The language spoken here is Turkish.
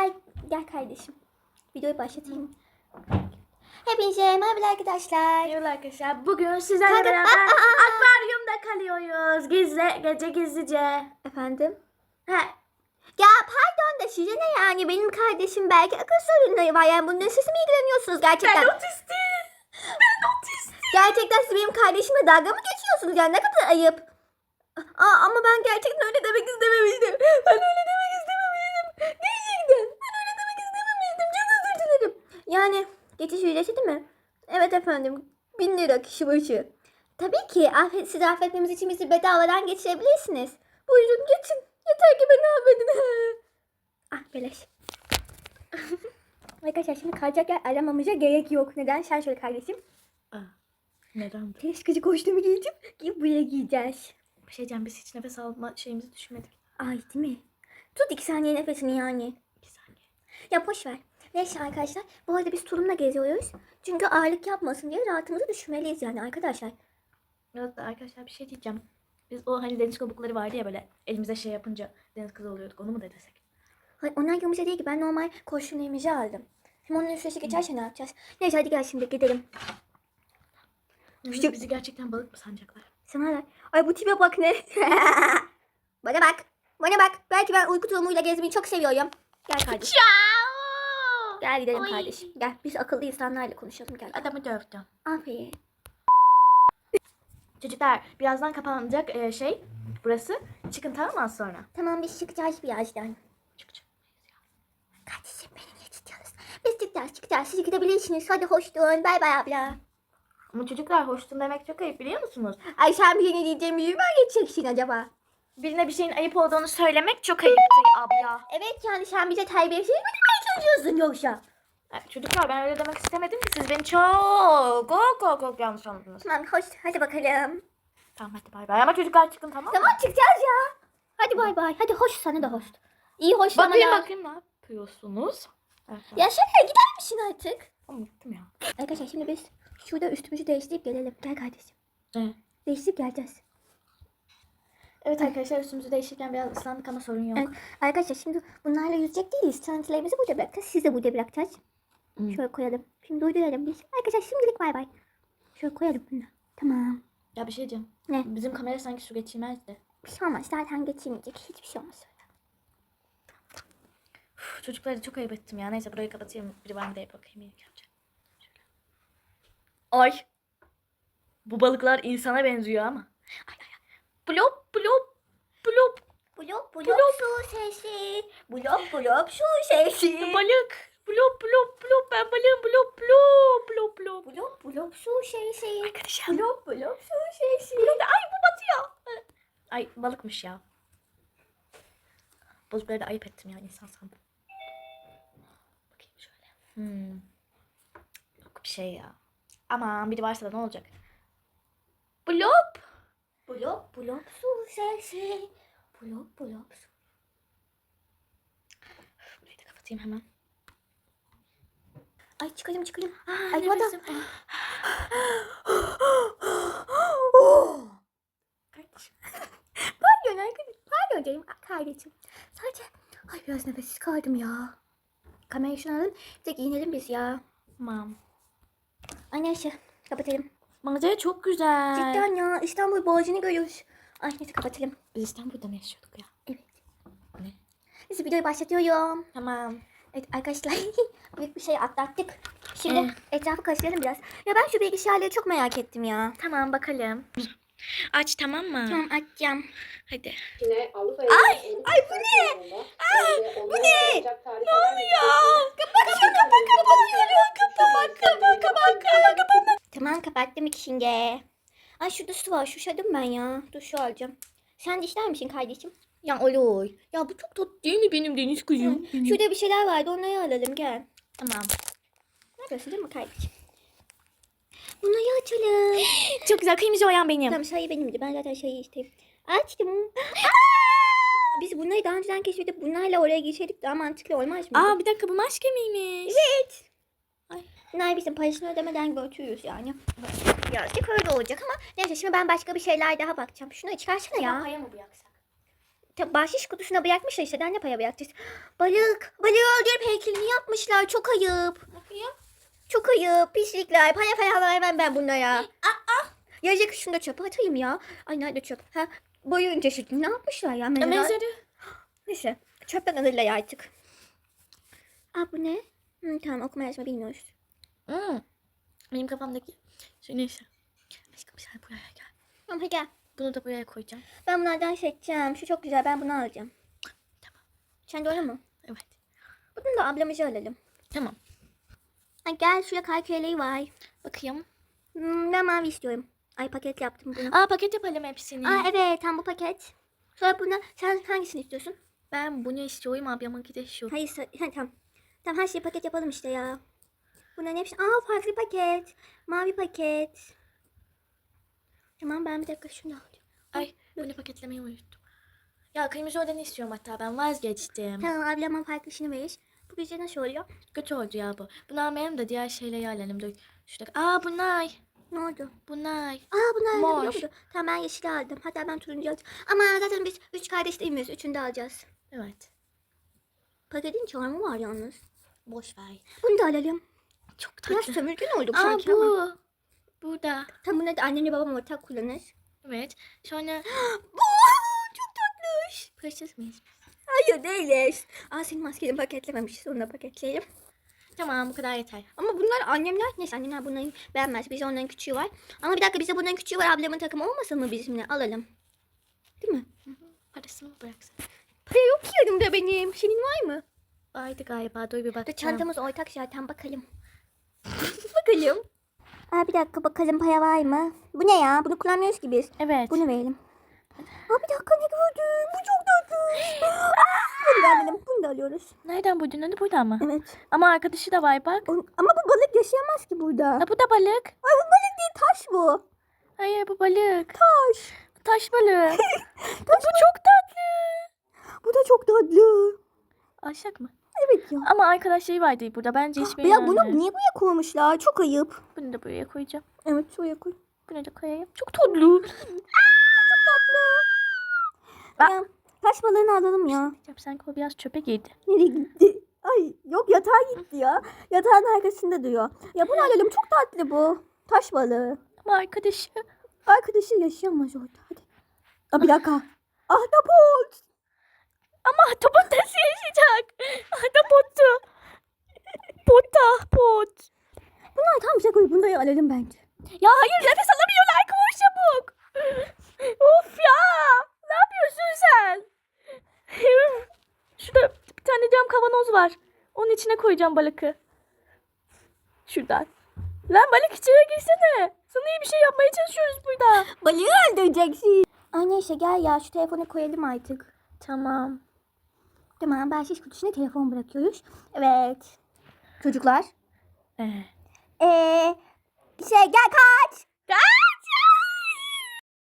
Ay gel kardeşim. Videoyu başlatayım. Hepinize merhaba arkadaşlar. Merhaba arkadaşlar. Bugün sizlerle Kanka, beraber aa, aa, aa. akvaryumda kalıyoruz. Gizli, gece gizlice. Efendim? He. Ya pardon da size ne yani benim kardeşim belki akıl sorunları var yani bundan siz mi ilgileniyorsunuz gerçekten? Ben otistim. Ben otistim. Gerçekten siz benim kardeşime dalga mı geçiyorsunuz ya ne kadar ayıp. Aa, ama ben gerçekten öyle demek istememiştim. Ben öyle demek istememiştim. Gerçekten. Ben öyle demek istememiştim. Çok özür dilerim. Yani geçiş ücreti değil mi? Evet efendim. Bin lira kişi başı. Tabii ki affet, sizi affetmemiz için bizi bedavadan geçirebilirsiniz. Buyurun geçin. Yeter ki beni affedin. ah beleş. Arkadaşlar şimdi kalacak yer aramamıza gerek yok. Neden? Sen söyle kardeşim. Neden? Ters gıcı kostümü giyeceğim. Giyip buraya giyeceğiz. Bir şey diyeceğim. Biz hiç nefes alma şeyimizi düşünmedik. Ay değil mi? Tut iki saniye nefesini yani. Bir saniye. Ya boş ver. Neyse arkadaşlar. Bu arada biz turumla geziyoruz. Çünkü ağırlık yapmasın diye rahatımızı düşürmeliyiz yani arkadaşlar. Da arkadaşlar bir şey diyeceğim. Biz o hani deniz kabukları vardı ya böyle elimize şey yapınca deniz kızı oluyorduk. Onu mu da desek? Hayır, onlar yumuşak değil ki. Ben normal kostümlerimizi aldım. Şimdi onun süresi geçerse ne yapacağız? Neyse hadi gel şimdi gidelim. Bizi, bizi gerçekten balık mı sanacaklar? Sana ver. Ay bu tipe bak ne? Bana bak. Bana bak. Belki ben uyku tulumuyla gezmeyi çok seviyorum. Gel kardeşim. Ciao. Gel gidelim Ay. kardeşim. Gel biz akıllı insanlarla konuşalım gel. Adamı dövdüm. Aferin. Çocuklar birazdan kapanacak e, şey burası. Çıkın tamam mı az sonra? Tamam biz çıkacağız birazdan. Çık çık. Kardeşim benimle çıkacağız. Biz çıkacağız çıkacağız. Siz gidebilirsiniz. Hadi hoş durun. Bay bay abla. Ama çocuklar hoştun demek çok ayıp biliyor musunuz? Ay sen bir ne diyeceğimi mi geçeceksin acaba? Birine bir şeyin ayıp olduğunu söylemek çok ayıptır abla. Evet yani sen bize terbiyesiz mi demeye çalışıyorsun yoksa? Evet, çocuklar ben öyle demek istemedim ki siz beni çok çok çok, çok yanlış anladınız. Tamam hoş. Hadi bakalım. Tamam hadi bay bay ama çocuklar çıkın tamam mı? Tamam çıkacağız ya. Hadi bay bay. Hadi hoş sana da hoş. İyi hoş bana Bakayım da. bakayım ne yapıyorsunuz? Evet, Ya şöyle gider misin artık? Tamam gittim ya. Arkadaşlar şimdi biz şurada üstümüzü değiştirip gelelim. Gel kardeşim. Evet. Değiştirip geleceğiz. Evet arkadaşlar üstümüzü değiştirirken biraz ıslandık ama sorun yok. Evet. Arkadaşlar şimdi bunlarla yüzecek değiliz. Çantalarımızı burada bırakacağız. Siz de burada bırakacağız. Hmm. Şöyle koyalım. Şimdi durduralım biz. Arkadaşlar şimdilik bay bay. Şöyle koyalım bunu. Tamam. Ya bir şey diyeceğim. Ne? Bizim kamera sanki su geçirmezdi. Bir şey olmaz. Zaten geçirmeyecek. Hiçbir şey olmaz. Uf, çocukları çok ayıp ettim ya. Neyse burayı kapatayım. Bir ben de bakayım. Şöyle. Ay. Bu balıklar insana benziyor ama. Ay. Blop blop blop. Blop blop, Blop. su sesi. Blop blop su sesi. Balık. Blop blop blop. Ben balığım blop blop blop blop. Blop blop su sesi. Arkadaşım. Blop blop su sesi. Blop. Ay bu batıyor. Ay balıkmış ya. Balıkları da ayıp ettim ya insan sandım. Bakayım şöyle. Hmm. Yok bir şey ya. Aman biri varsa da ne olacak? Blop. Blop blop su sesi. Blop blop su. Burayı da kapatayım hemen. Ay çıkalım çıkalım. Aa, Ay, bu adam- nefesim. Kardeşim. Pardon arkadaşım. Pardon canım kardeşim. Sadece ay biraz nefessiz kaldım ya. Kamerayı şunu alalım. Bir de giyinelim biz ya. Tamam. Ay neyse kapatalım. Manzara çok güzel. Cidden ya İstanbul Boğazı'nı görüyoruz. Ay neyse kapatalım. Biz İstanbul'da mı yaşıyorduk ya? Evet. Ne? Neyse videoyu başlatıyorum. Tamam. Evet arkadaşlar büyük bir şey atlattık. Şimdi Eh. etrafı karşılayalım biraz. Ya ben şu bilgisayarları çok merak ettim ya. Tamam bakalım. Aç tamam mı? Tamam açacağım. Hadi. Yine Ay, ay bu ne? Aa, bu ne? Ne oluyor? Kapat kapat kapat kapat kapat kapat kapat kapat Tamam kapattım ikisini. Ay şurada su var şuşadım ben ya. Dur şu alacağım. Sen de ister misin kardeşim? Ya olur. Ya bu çok tatlı değil mi benim deniz kızım? Şurada bir şeyler vardı onları alalım gel. Tamam. Neredesin değil mi kardeşim? Bunları açalım. Çok güzel kıyımcı oyan benim. Tamam sayı benimdi. Ben zaten sayı isteyeyim. Açtım. Biz bunları daha önceden keşfedip bunlarla oraya geçirdik daha mantıklı olmaz mı? Aa bir dakika bu maske miymiş? Evet. Ay. Bizim parasını ödemeden götürüyoruz yani. Birazcık öyle olacak ama neyse şimdi ben başka bir şeyler daha bakacağım. Şunu çıkarsana ya. Kaya mı ta- bahşiş kutusuna bırakmışlar işte. Ne paya bırakacağız? Balık. Balığı öldürüp heykelini yapmışlar. Çok ayıp. Bakayım. Çok ayıp. Pislikler. Para para vermem ben bunlara. Aa. Yazık şunu da çöpe atayım ya. Ay nerede çöp? Ha, boyunca şu ne yapmışlar ya? Mezar- Mezarı. Neyse. Çöpten alırlar artık. Aa bu ne? Hı, tamam okuma yazma bilmiyoruz. Hmm. Benim kafamdaki şey neyse. Aşkım sen buraya gel. Tamam gel. Bunu da buraya koyacağım. Ben bunlardan seçeceğim. Şu çok güzel. Ben bunu alacağım. Tamam. Sen de öyle mi? Evet. Bunu da ablamıza alalım. Tamam. Ha, gel şurada kar küreleri var. Bakayım. Hmm, ben mavi istiyorum. Ay paket yaptım bunu. Aa paket yapalım hepsini. Aa evet tam bu paket. Sonra buna sen hangisini istiyorsun? Ben bunu istiyorum ablamınki de şu. Hayır ha, tamam. Tamam her şeyi paket yapalım işte ya. Bunların hepsi. Aa farklı paket. Mavi paket. Tamam ben bir dakika şunu da alacağım. Ay bunu paketlemeyi unuttum. Ya kırmızı olanı istiyorum hatta ben vazgeçtim. Tamam ablama farklı işini verir. Bu bizce nasıl oluyor? Kötü oldu ya bu. Bunu almayalım da diğer şeyleri alalım. Dur. Şurada. Aa bunlar. Ne oldu? Bunlar. Aa bunlar Mor. muydu? Tamam ben yeşil aldım. Hatta ben turuncu alacağım. Ama zaten biz üç kardeş değil miyiz? Üçünü de alacağız. Evet. Paketin çarmı var yalnız. Boş ver. Bunu da alalım. Çok Biraz tatlı. sömürgen olduk Aa sanki ama. bu. Burada. Tam bunu da annemle babam ortak kullanır. Evet. Sonra Bu çok tatlış. pırçız mıyız? Hayır değiliz. Aa senin maskeni paketlememişiz. Onu da paketleyelim. Tamam bu kadar yeter. Ama bunlar annemler. Neyse annemler bunları beğenmez. Bize onların küçüğü var. Ama bir dakika bize bunların küçüğü var. Ablamın takımı olmasın mı bizimle? Alalım. Değil mi? Parasını mı bıraksın? Para yok ki yanımda benim. Senin var mı? Vardı galiba. Dur bir bakacağım. çantamız ortak zaten bakalım. bakalım. Aa, bir dakika bakalım para var mı? Bu ne ya? Bunu kullanmıyoruz ki biz. Evet. Bunu verelim. Aa, bir dakika ne gördüm? Bu çok tatlı. bunu da alalım. Bunu da alıyoruz. Nereden buldun onu? Burada mı? Evet. Ama arkadaşı da var bak. O- Ama bu balık yaşayamaz ki burada. Ha, bu da balık. Ay bu balık değil taş bu. Hayır bu balık. Taş. Taş balığı. bu çok tatlı. Bu da çok tatlı. Aşak mı? Evet ya. Ama arkadaşları vardı burada. Bence hiçbir Ya bunu niye buraya koymuşlar? Çok ayıp. Bunu da buraya koyacağım. Evet şuraya koy. Bunu da koyayım. Çok tatlı. Ya, taş balığını alalım ya. Yap sanki o biraz çöpe girdi. Nereye gitti? Ay yok yatağa gitti ya. Yatağın arkasında duruyor. Ya bunu alalım çok tatlı bu. Taş balığı. Ama arkadaşı. Arkadaşı yaşayamaz orada. Hadi. Aa, bir dakika. Ahtapot. Ama nasıl yaşayacak? Ahtapottu. Pota pot. Bunlar tam bir şey koy. Bunları alalım bence. Ya hayır nefes alamıyorlar. Koş çabuk. of ya. Ne yapıyorsun sen? Şurada bir tane cam kavanoz var. Onun içine koyacağım balıkı. Şuradan. Lan balık içine girsene. Sana iyi bir şey yapmaya çalışıyoruz burada. Balığı öldüreceksin. Ay neyse gel ya şu telefonu koyalım artık. Tamam. Tamam ben şiş kutusuna telefon bırakıyoruz. Evet. Çocuklar. Ee, Ee, şey gel kaç.